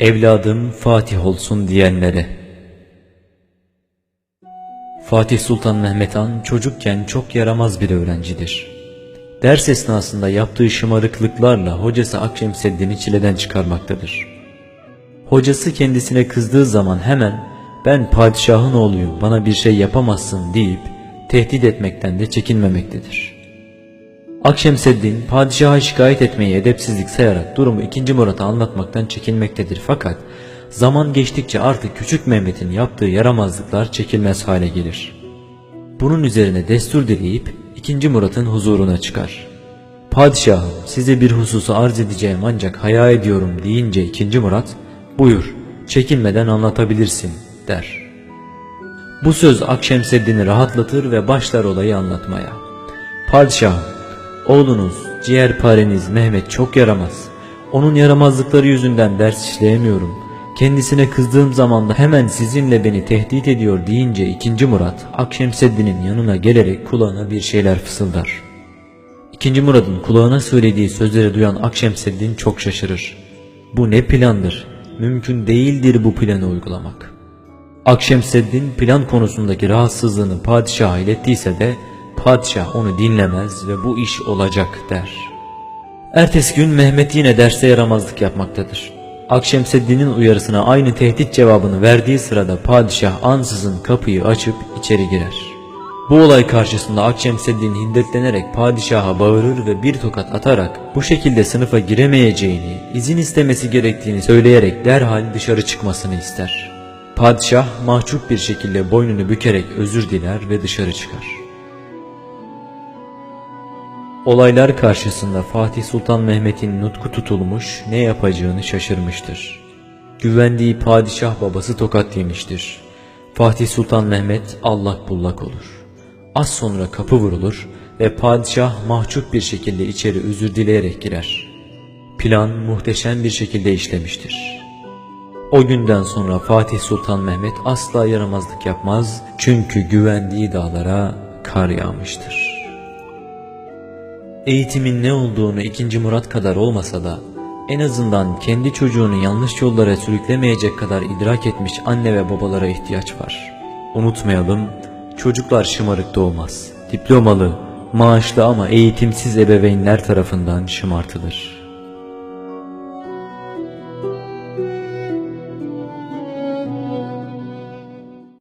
Evladım Fatih olsun diyenlere. Fatih Sultan Mehmet Han çocukken çok yaramaz bir öğrencidir. Ders esnasında yaptığı şımarıklıklarla hocası Akşemseddin'i çileden çıkarmaktadır. Hocası kendisine kızdığı zaman hemen ben padişahın oğluyum bana bir şey yapamazsın deyip tehdit etmekten de çekinmemektedir. Akşemseddin padişaha şikayet etmeyi edepsizlik sayarak durumu 2. Murat'a anlatmaktan çekinmektedir fakat zaman geçtikçe artık küçük Mehmet'in yaptığı yaramazlıklar çekilmez hale gelir. Bunun üzerine destur dileyip 2. Murat'ın huzuruna çıkar. Padişahım size bir hususu arz edeceğim ancak haya ediyorum deyince 2. Murat buyur çekinmeden anlatabilirsin der. Bu söz Akşemseddin'i rahatlatır ve başlar olayı anlatmaya. Padişahım, oğlunuz, ciğerpareniz Mehmet çok yaramaz. Onun yaramazlıkları yüzünden ders işleyemiyorum. Kendisine kızdığım zaman da hemen sizinle beni tehdit ediyor deyince 2. Murat, Akşemseddin'in yanına gelerek kulağına bir şeyler fısıldar. 2. Murat'ın kulağına söylediği sözleri duyan Akşemseddin çok şaşırır. Bu ne plandır? Mümkün değildir bu planı uygulamak. Akşemseddin plan konusundaki rahatsızlığını padişaha ilettiyse de padişah onu dinlemez ve bu iş olacak der. Ertesi gün Mehmet yine derste yaramazlık yapmaktadır. Akşemseddin'in uyarısına aynı tehdit cevabını verdiği sırada padişah ansızın kapıyı açıp içeri girer. Bu olay karşısında Akşemseddin hiddetlenerek padişaha bağırır ve bir tokat atarak bu şekilde sınıfa giremeyeceğini, izin istemesi gerektiğini söyleyerek derhal dışarı çıkmasını ister. Padişah mahcup bir şekilde boynunu bükerek özür diler ve dışarı çıkar. Olaylar karşısında Fatih Sultan Mehmet'in nutku tutulmuş ne yapacağını şaşırmıştır. Güvendiği padişah babası tokat yemiştir. Fatih Sultan Mehmet allak bullak olur. Az sonra kapı vurulur ve padişah mahcup bir şekilde içeri özür dileyerek girer. Plan muhteşem bir şekilde işlemiştir. O günden sonra Fatih Sultan Mehmet asla yaramazlık yapmaz çünkü güvendiği dağlara kar yağmıştır. Eğitimin ne olduğunu 2. Murat kadar olmasa da en azından kendi çocuğunu yanlış yollara sürüklemeyecek kadar idrak etmiş anne ve babalara ihtiyaç var. Unutmayalım, çocuklar şımarık doğmaz. Diplomalı, maaşlı ama eğitimsiz ebeveynler tarafından şımartılır.